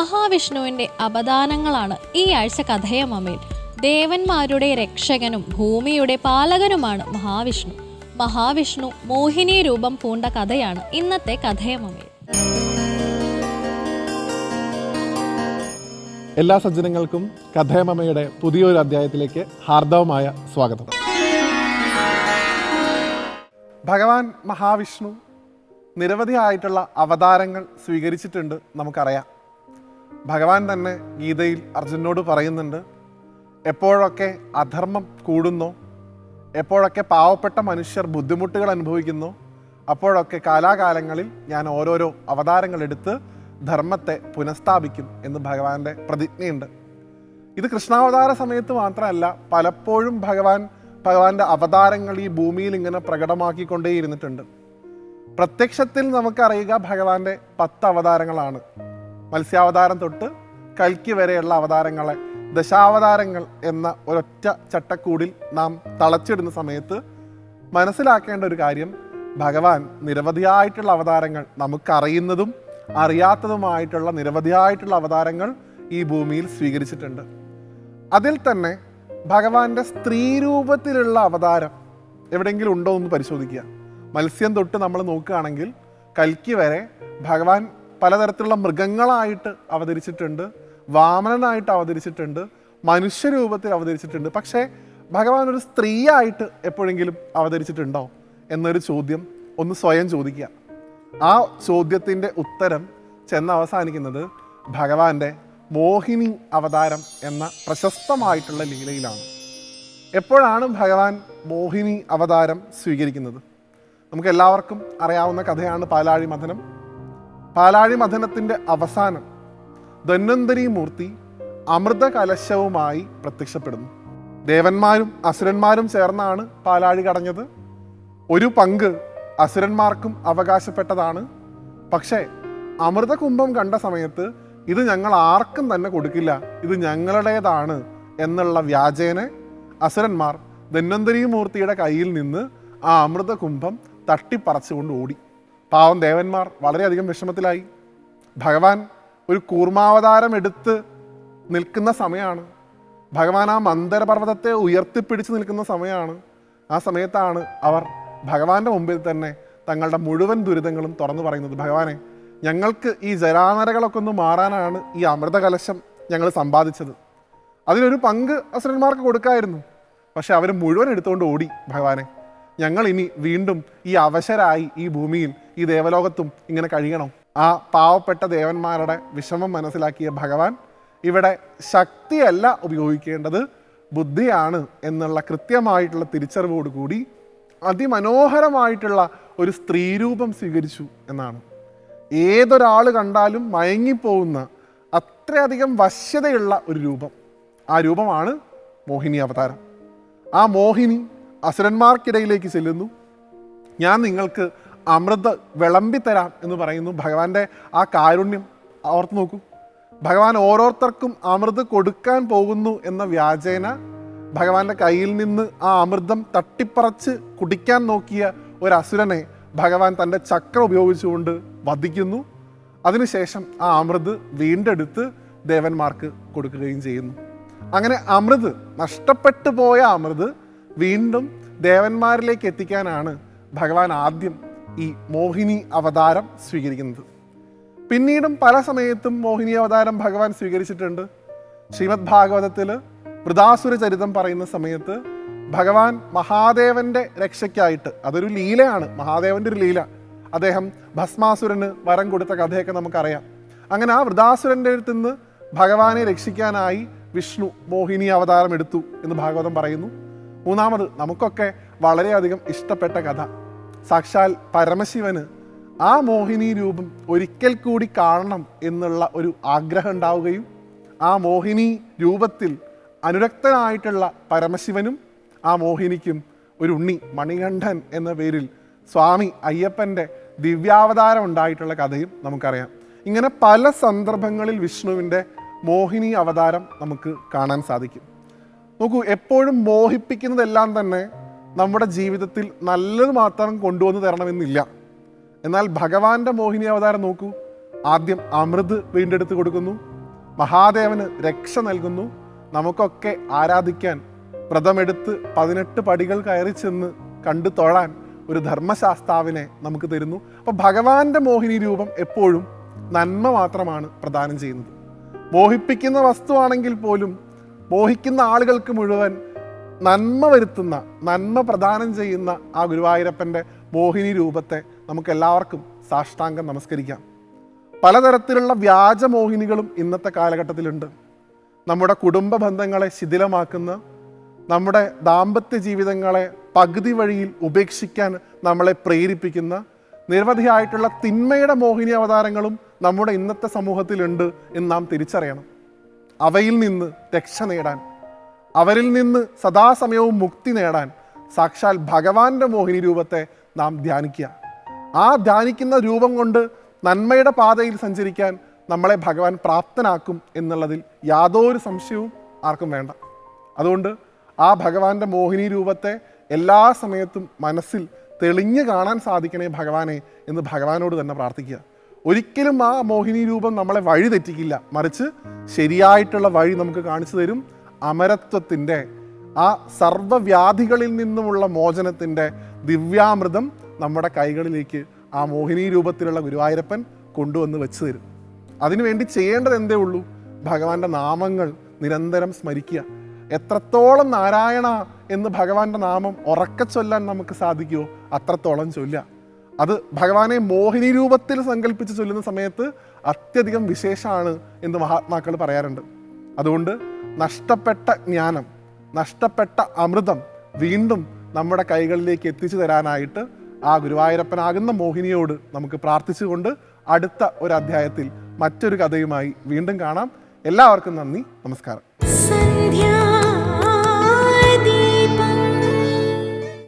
മഹാവിഷ്ണുവിന്റെ അപദാനങ്ങളാണ് ഈ ആഴ്ച കഥയമ്മയിൽ ദേവന്മാരുടെ രക്ഷകനും ഭൂമിയുടെ പാലകനുമാണ് മഹാവിഷ്ണു. മഹാവിഷ്ണു മോഹിനി രൂപം പൂണ്ട കഥയാണ് ഇന്നത്തെ കഥയമ്മയിൽ എല്ലാ സജ്ജനങ്ങൾക്കും കഥയമമ്മയുടെ പുതിയൊരു അധ്യായത്തിലേക്ക് ഹാർദവമായ സ്വാഗതം. ഭഗവാൻ മഹാവിഷ്ണു നിരവധിയായിട്ടുള്ള അവതാരങ്ങൾ സ്വീകരിച്ചിട്ടുണ്ട് നമുക്കറിയാം. ഭഗവാൻ തന്നെ ഗീതയിൽ അർജുനോട് പറയുന്നുണ്ട് എപ്പോഴൊക്കെ അധർമ്മം കൂടുന്നു എപ്പോഴൊക്കെ പാവപ്പെട്ട മനുഷ്യർ ബുദ്ധിമുട്ടുകൾ അനുഭവിക്കുന്നു അപ്പോഴൊക്കെ കാലാകാലങ്ങളിൽ ഞാൻ ഓരോരോ അവതാരങ്ങൾ എടുത്ത് ധർമ്മത്തെ പുനഃസ്ഥാപിക്കും എന്ന് ഭഗവാന്റെ പ്രതിജ്ഞയുണ്ട്. ഇത് കൃഷ്ണാവതാര സമയത്ത് മാത്രമല്ല പലപ്പോഴും ഭഗവാൻ ഭഗവാന്റെ അവതാരങ്ങൾ ഈ ഭൂമിയിൽ ഇങ്ങനെ പ്രകടമാക്കിക്കൊണ്ടേയിരുന്നിട്ടുണ്ട്. പ്രത്യക്ഷത്തിൽ നമുക്കറിയുക ഭഗവാന്റെ പത്ത് അവതാരങ്ങളാണ്. മത്സ്യാവതാരം തൊട്ട് കൽക്കി വരെയുള്ള അവതാരങ്ങളെ ദശാവതാരങ്ങൾ എന്ന ഒരൊറ്റ ചട്ടക്കൂടിൽ നാം തളച്ചിടുന്ന സമയത്ത് മനസ്സിലാക്കേണ്ട ഒരു കാര്യം ഭഗവാൻ നിരവധിയായിട്ടുള്ള അവതാരങ്ങൾ നമുക്കറിയുന്നതും അറിയാത്തതുമായിട്ടുള്ള നിരവധിയായിട്ടുള്ള അവതാരങ്ങൾ ഈ ഭൂമിയിൽ സ്വീകരിച്ചിട്ടുണ്ട്. അതിൽ തന്നെ ഭഗവാന്റെ സ്ത്രീ രൂപത്തിലുള്ള അവതാരം എവിടെയെങ്കിലും ഉണ്ടോ എന്ന് പരിശോധിക്കുക. മത്സ്യം തൊട്ട് നമ്മൾ നോക്കുകയാണെങ്കിൽ കൽക്കി വരെ ഭഗവാൻ പലതരത്തിലുള്ള മൃഗങ്ങളായിട്ട് അവതരിച്ചിട്ടുണ്ട് വാമനനായിട്ട് അവതരിച്ചിട്ടുണ്ട് മനുഷ്യരൂപത്തിൽ അവതരിച്ചിട്ടുണ്ട്. പക്ഷേ ഭഗവാൻ ഒരു സ്ത്രീയായിട്ട് എപ്പോഴെങ്കിലും അവതരിച്ചിട്ടുണ്ടോ എന്നൊരു ചോദ്യം ഒന്ന് സ്വയം ചോദിക്കുക. ആ ചോദ്യത്തിന്റെ ഉത്തരം ചെന്ന് അവസാനിക്കുന്നത് ഭഗവാന്റെ മോഹിനി അവതാരം എന്ന പ്രശസ്തമായിട്ടുള്ള ലീലയിലാണ്. എപ്പോഴാണ് ഭഗവാൻ മോഹിനി അവതാരം സ്വീകരിക്കുന്നത്? നമുക്ക് എല്ലാവർക്കും അറിയാവുന്ന കഥയാണ് പാലാഴി മഥനം പാലാഴി മഥനത്തിന്റെ അവസാനം ധന്വന്തരി മൂർത്തി അമൃത കലശവുമായി പ്രത്യക്ഷപ്പെടുന്നു. ദേവന്മാരും അസുരന്മാരും ചേർന്നാണ് പാലാഴി കടഞ്ഞത്. ഒരു പങ്ക് അസുരന്മാർക്കും അവകാശപ്പെട്ടതാണ്. പക്ഷേ അമൃതകുംഭം കണ്ട സമയത്ത് ഇത് ഞങ്ങൾ ആർക്കും തന്നെ കൊടുക്കില്ല ഇത് ഞങ്ങളുടേതാണ് എന്നുള്ള വ്യാജേനെ അസുരന്മാർ ധന്വന്തരി മൂർത്തിയുടെ കയ്യിൽ നിന്ന് ആ അമൃതകുംഭം തട്ടിപ്പറച്ചുകൊണ്ട് ഓടി. പാവം ദേവന്മാർ വളരെയധികം വിഷമത്തിലായി. ഭഗവാൻ ഒരു കൂർമാവതാരം എടുത്ത് നിൽക്കുന്ന സമയമാണ് ഭഗവാൻ ആ മന്ദരപർവതത്തെ ഉയർത്തിപ്പിടിച്ച് നിൽക്കുന്ന സമയമാണ് ആ സമയത്താണ് അവർ ഭഗവാന്റെ മുമ്പിൽ തന്നെ തങ്ങളുടെ മുഴുവൻ ദുരിതങ്ങളും തുറന്നു പറയുന്നത്. ഭഗവാനെ ഞങ്ങൾക്ക് ഈ ജരാനരകളൊക്കെ ഒന്ന് മാറാനാണ് ഈ അമൃത കലശം ഞങ്ങൾ സമ്പാദിച്ചത്. അതിനൊരു പങ്ക് അസുരന്മാർക്ക് കൊടുക്കായിരുന്നു. പക്ഷെ അവർ മുഴുവൻ എടുത്തുകൊണ്ട് ഓടി ഭഗവാനെ. ഞങ്ങൾ ഇനി വീണ്ടും ഈ അവശരായി ഈ ഭൂമിയിൽ ഈ ദേവലോകത്തും ഇങ്ങനെ കഴിയണം. ആ പാവപ്പെട്ട ദേവന്മാരുടെ വിഷമം മനസ്സിലാക്കിയ ഭഗവാൻ ഇവിടെ ശക്തിയല്ല ഉപയോഗിക്കേണ്ടത് ബുദ്ധിയാണ് എന്നുള്ള കൃത്യമായിട്ടുള്ള തിരിച്ചറിവോടുകൂടി അതിമനോഹരമായിട്ടുള്ള ഒരു സ്ത്രീരൂപം സ്വീകരിച്ചു എന്നാണ്. ഏതൊരാൾ കണ്ടാലും മയങ്ങിപ്പോകുന്ന അത്രയധികം വശ്യതയുള്ള ഒരു രൂപം. ആ രൂപമാണ് മോഹിനി അവതാരം. ആ മോഹിനി അസുരന്മാർക്കിടയിലേക്ക് ചെല്ലുന്നു. ഞാൻ നിങ്ങൾക്ക് അമൃത വിളമ്പിത്തരാം എന്ന് പറയുന്നു. ഭഗവാന്റെ ആ കാരുണ്യം ഓർത്ത് നോക്കൂ. ഭഗവാൻ ഓരോരുത്തർക്കും അമൃത് കൊടുക്കാൻ പോകുന്നു എന്ന വ്യാജേന ഭഗവാന്റെ കയ്യിൽ നിന്ന് ആ അമൃതം തട്ടിപ്പറച്ച് കുടിക്കാൻ നോക്കിയ ഒരു അസുരനെ ഭഗവാൻ തന്റെ ചക്രം ഉപയോഗിച്ചുകൊണ്ട് വധിക്കുന്നു. അതിനുശേഷം ആ അമൃത് വീണ്ടെടുത്ത് ദേവന്മാർക്ക് കൊടുക്കുകയും ചെയ്യുന്നു. അങ്ങനെ അമൃത് നഷ്ടപ്പെട്ടു പോയ അമൃത് വീണ്ടും ദേവന്മാരിലേക്ക് എത്തിക്കാനാണ് ഭഗവാൻ ആദ്യം ഈ മോഹിനി അവതാരം സ്വീകരിക്കുന്നത്. പിന്നീടും പല സമയത്തും മോഹിനി അവതാരം ഭഗവാൻ സ്വീകരിച്ചിട്ടുണ്ട്. ശ്രീമദ് ഭാഗവതത്തിൽ വൃതാസുര ചരിതം പറയുന്ന സമയത്ത് ഭഗവാൻ മഹാദേവന്റെ രക്ഷയ്ക്കായിട്ട് അതൊരു ലീലയാണ് മഹാദേവന്റെ ഒരു ലീല. അദ്ദേഹം ഭസ്മാസുരന് വരം കൊടുത്ത കഥയൊക്കെ നമുക്കറിയാം. അങ്ങനെ ആ വൃതാസുരന്റെ അടുത്ത് നിന്ന് ഭഗവാനെ രക്ഷിക്കാനായി വിഷ്ണു മോഹിനി അവതാരം എടുത്തു എന്ന് ഭാഗവതം പറയുന്നു. മൂന്നാമത് നമുക്കൊക്കെ വളരെയധികം ഇഷ്ടപ്പെട്ട കഥ. സാക്ഷാൽ പരമശിവന് ആ മോഹിനി രൂപം ഒരിക്കൽ കൂടി കാണണം എന്നുള്ള ഒരു ആഗ്രഹം ഉണ്ടാവുകയും ആ മോഹിനി രൂപത്തിൽ അനുരക്തനായിട്ടുള്ള പരമശിവനും ആ മോഹിനിക്കും ഒരു ഉണ്ണി മണികണ്ഠൻ എന്ന പേരിൽ സ്വാമി അയ്യപ്പന്റെ ദിവ്യാവതാരം ഉണ്ടായിട്ടുള്ള കഥയും നമുക്കറിയാം. ഇങ്ങനെ പല സന്ദർഭങ്ങളിൽ വിഷ്ണുവിന്റെ മോഹിനി അവതാരം നമുക്ക് കാണാൻ സാധിക്കും. നോക്കൂ എപ്പോഴും മോഹിപ്പിക്കുന്നതെല്ലാം തന്നെ നമ്മുടെ ജീവിതത്തിൽ നല്ലത് മാത്രം കൊണ്ടുവന്ന് തരണമെന്നില്ല. എന്നാൽ ഭഗവാന്റെ മോഹിനി അവതാരം നോക്കൂ. ആദ്യം അമൃത് വീണ്ടെടുത്ത് കൊടുക്കുന്നു. മഹാദേവന് രക്ഷ നൽകുന്നു. നമുക്കൊക്കെ ആരാധിക്കാൻ വ്രതമെടുത്ത് പതിനെട്ട് പടികൾ കയറി ചെന്ന് കണ്ടു തൊഴാൻ ഒരു ധർമ്മശാസ്താവിനെ നമുക്ക് തരുന്നു. അപ്പോൾ ഭഗവാന്റെ മോഹിനി രൂപം എപ്പോഴും നന്മ മാത്രമാണ് പ്രദാനം ചെയ്യുന്നത്. മോഹിപ്പിക്കുന്ന വസ്തുവാണെങ്കിൽ പോലും മോഹിക്കുന്ന ആളുകൾക്ക് മുഴുവൻ നന്മ വരുത്തുന്ന നന്മ പ്രദാനം ചെയ്യുന്ന ആ ഗുരുവായൂരപ്പന്റെ മോഹിനി രൂപത്തെ നമുക്ക് എല്ലാവർക്കും സാഷ്ടാംഗം നമസ്കരിക്കാം. പലതരത്തിലുള്ള വ്യാജമോഹിനികളും ഇന്നത്തെ കാലഘട്ടത്തിലുണ്ട്. നമ്മുടെ കുടുംബ ബന്ധങ്ങളെ ശിഥിലമാക്കുന്ന നമ്മുടെ ദാമ്പത്യ ജീവിതങ്ങളെ പകുതി വഴിയിൽ ഉപേക്ഷിക്കാൻ നമ്മളെ പ്രേരിപ്പിക്കുന്ന നിരവധിയായിട്ടുള്ള തിന്മയുടെ മോഹിനി അവതാരങ്ങളും നമ്മുടെ ഇന്നത്തെ സമൂഹത്തിലുണ്ട് എന്ന് നാം തിരിച്ചറിയണം. അവയിൽ നിന്ന് രക്ഷ നേടാൻ അവരിൽ നിന്ന് സദാസമയവും മുക്തി നേടാൻ സാക്ഷാൽ ഭഗവാന്റെ മോഹിനി രൂപത്തെ നാം ധ്യാനിക്കുക. ആ ധ്യാനിക്കുന്ന രൂപം കൊണ്ട് നന്മയുടെ പാതയിൽ സഞ്ചരിക്കാൻ നമ്മളെ ഭഗവാൻ പ്രാപ്തനാക്കും എന്നുള്ളതിൽ യാതൊരു സംശയവും ആർക്കും വേണ്ട. അതുകൊണ്ട് ആ ഭഗവാന്റെ മോഹിനി രൂപത്തെ എല്ലാ സമയത്തും മനസ്സിൽ തെളിഞ്ഞു കാണാൻ സാധിക്കണേ ഭഗവാനെ എന്ന് ഭഗവാനോട് തന്നെ പ്രാർത്ഥിക്കുക. ഒരിക്കലും ആ മോഹിനി രൂപം നമ്മളെ വഴി തെറ്റിക്കില്ല. മറിച്ച് ശരിയായിട്ടുള്ള വഴി നമുക്ക് കാണിച്ചു തരും. അമരത്വത്തിന്റെ ആ സർവവ്യാധികളിൽ നിന്നുമുള്ള മോചനത്തിന്റെ ദിവ്യാമൃതം നമ്മുടെ കൈകളിലേക്ക് ആ മോഹിനി രൂപത്തിലുള്ള ഗുരുവായൂരപ്പൻ കൊണ്ടുവന്ന് വെച്ച് തരും. അതിനുവേണ്ടി ചെയ്യേണ്ടത് എന്തേ ഉള്ളൂ? ഭഗവാന്റെ നാമങ്ങൾ നിരന്തരം സ്മരിക്കുക. എത്രത്തോളം നാരായണ എന്ന് ഭഗവാന്റെ നാമം ഉറക്കച്ചൊല്ലാൻ നമുക്ക് സാധിക്കുമോ അത്രത്തോളം ചൊല്ലുക. അത് ഭഗവാനെ മോഹിനി രൂപത്തിൽ സങ്കല്പിച്ച് ചൊല്ലുന്ന സമയത്ത് അത്യധികം വിശേഷമാണ് എന്ന് മഹാത്മാക്കൾ പറയാറുണ്ട്. അതുകൊണ്ട് നഷ്ടപ്പെട്ട ജ്ഞാനം നഷ്ടപ്പെട്ട അമൃതം വീണ്ടും നമ്മുടെ കൈകളിലേക്ക് എത്തിച്ചു തരാനായിട്ട് ആ ഗുരുവായൂരപ്പനാകുന്ന മോഹിനിയോട് നമുക്ക് പ്രാർത്ഥിച്ചുകൊണ്ട് അടുത്ത ഒരു അധ്യായത്തിൽ മറ്റൊരു കഥയുമായി വീണ്ടും കാണാം. എല്ലാവർക്കും നന്ദി നമസ്കാരം.